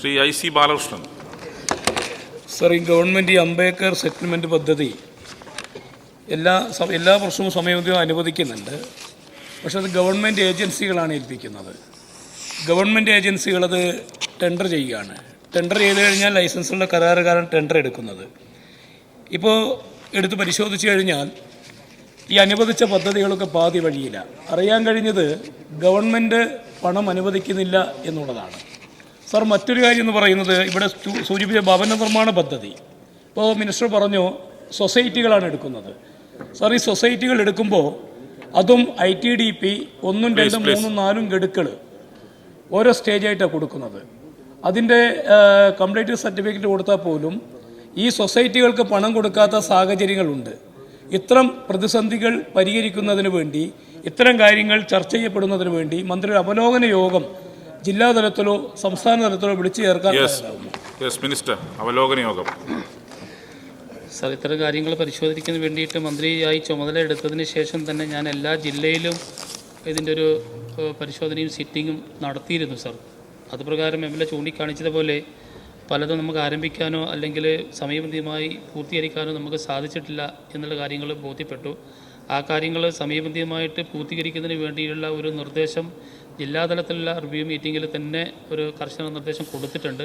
Shri I C Balakrishnan. Sir ഈ government ഈ Ambedkar settlement പദ്ധതി എല്ലാ എല്ലാ വർഷവും സമയബന്ധിതം അനുവദിക്കുന്നുണ്ട്. പക്ഷേ അത് ഗവൺമെന്റ് ഏജൻസികളാണ് ഏൽപ്പിക്കുന്നത്. ഗവൺമെന്റ് ഏജൻസികൾ അത് ടെൻഡർ ചെയ്യുകയാണ്. ടെൻഡർ ചെയ്ത് കഴിഞ്ഞാൽ ലൈസൻസുള്ള കരാറുകാരൻ ടെൻഡർ എടുക്കുന്നത്. ഇപ്പോൾ എടുത്ത് പരിശോധിച്ച് കഴിഞ്ഞാൽ ഈ അനുവദിച്ച പദ്ധതികളൊക്കെ പാതി വഴിയില്ല. അറിയാൻ കഴിഞ്ഞത് ഗവൺമെന്റ് പണം അനുവദിക്കുന്നില്ല എന്നുള്ളതാണ്. സാർ മറ്റൊരു കാര്യം എന്ന് പറയുന്നത് ഇവിടെ സൂചിപ്പിച്ച ഭവന നിർമ്മാണ പദ്ധതി. ഇപ്പോൾ മിനിസ്റ്റർ പറഞ്ഞു സൊസൈറ്റികളാണ് എടുക്കുന്നത്. സാർ ഈ സൊസൈറ്റികൾ എടുക്കുമ്പോൾ അതും ഐ ടി ഡി പി ഒന്നും രണ്ടും മൂന്നും നാലും ഗഡുക്കൾ ഓരോ സ്റ്റേജായിട്ടാണ് കൊടുക്കുന്നത്. അതിന്റെ കംപ്ലീറ്റ് സർട്ടിഫിക്കറ്റ് കൊടുത്താൽ പോലും ഈ സൊസൈറ്റികൾക്ക് പണം കൊടുക്കാത്ത സാഹചര്യങ്ങളുണ്ട്. ഇത്തരം പ്രതിസന്ധികൾ പരിഹരിക്കുന്നതിന് വേണ്ടി ഇത്തരം കാര്യങ്ങൾ ചർച്ച ചെയ്യപ്പെടുന്നതിന് വേണ്ടി മന്ത്രിയുടെ അവലോകന യോഗം ജില്ലാതലത്തിലോ സംസ്ഥാന തലത്തിലോ വിളിച്ചു ചേർക്കാൻ മിനിസ്റ്റർ അവലോകന യോഗം. സാർ ഇത്തരം കാര്യങ്ങൾ പരിശോധിക്കുന്ന വേണ്ടിയിട്ട് മന്ത്രിയായി ചുമതല എടുത്തതിന് ശേഷം തന്നെ ഞാൻ എല്ലാ ജില്ലയിലും ഇതിന്റെ ഒരു പരിശോധനയും സിറ്റിങ്ങും നടത്തിയിരുന്നു സാർ. അതുപ്രകാരം എം എൽ എ ചൂണ്ടിക്കാണിച്ചതുപോലെ പലതും നമുക്ക് ആരംഭിക്കാനോ അല്ലെങ്കിൽ സമയബന്ധിതമായി പൂർത്തീകരിക്കാനോ നമുക്ക് സാധിച്ചിട്ടില്ല എന്നുള്ള കാര്യങ്ങൾ ബോധ്യപ്പെട്ടു. ആ കാര്യങ്ങൾ സമയബന്ധിതമായിട്ട് പൂർത്തീകരിക്കുന്നതിന് വേണ്ടിയുള്ള ഒരു നിർദ്ദേശം ജില്ലാതലത്തിലുള്ള റിവ്യൂ മീറ്റിങ്ങിൽ തന്നെ ഒരു കർശന നിർദ്ദേശം കൊടുത്തിട്ടുണ്ട്.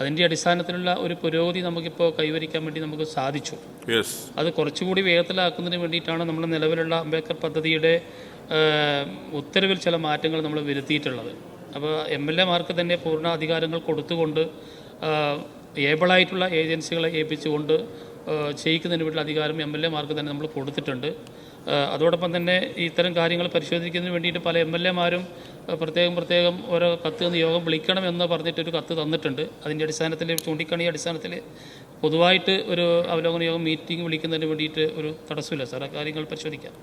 അതിന്റെ അടിസ്ഥാനത്തിലുള്ള ഒരു പുരോഗതി നമുക്കിപ്പോൾ കൈവരിക്കാൻ വേണ്ടി നമുക്ക് സാധിച്ചു. അത് കുറച്ചുകൂടി വേഗത്തിലാക്കുന്നതിന് വേണ്ടിയിട്ടാണ് നമ്മുടെ നിലവിലുള്ള അംബേദ്കർ പദ്ധതിയുടെ ഉത്തരവിൽ ചില മാറ്റങ്ങൾ നമ്മൾ വരുത്തിയിട്ടുള്ളത്. അപ്പോൾ എം എൽ എമാർക്ക് തന്നെ പൂർണ അധികാരങ്ങൾ കൊടുത്തുകൊണ്ട് ഏബിളായിട്ടുള്ള ഏജൻസികളെ ഏൽപ്പിച്ചുകൊണ്ട് ചെയ്യിക്കുന്നതിന് വേണ്ടിയുള്ള അധികാരം എം എൽ എമാർക്ക് തന്നെ നമ്മൾ കൊടുത്തിട്ടുണ്ട്. അതോടൊപ്പം തന്നെ ഇത്തരം കാര്യങ്ങൾ പരിശോധിക്കുന്നതിന് വേണ്ടിയിട്ട് പല എം എൽ എമാരും പ്രത്യേകം പ്രത്യേകം ഓരോ കത്ത് നിന്ന് യോഗം വിളിക്കണമെന്ന് പറഞ്ഞിട്ടൊരു കത്ത് തന്നിട്ടുണ്ട്. അതിന്റെ അടിസ്ഥാനത്തിൽ ചൂണ്ടിക്കണി അടിസ്ഥാനത്തിൽ പൊതുവായിട്ട് ഒരു അവലോകന യോഗം മീറ്റിംഗ് വിളിക്കുന്നതിന് വേണ്ടിയിട്ട് ഒരു തടസ്സമില്ല സാർ. ആ കാര്യങ്ങൾ പരിശോധിക്കാം.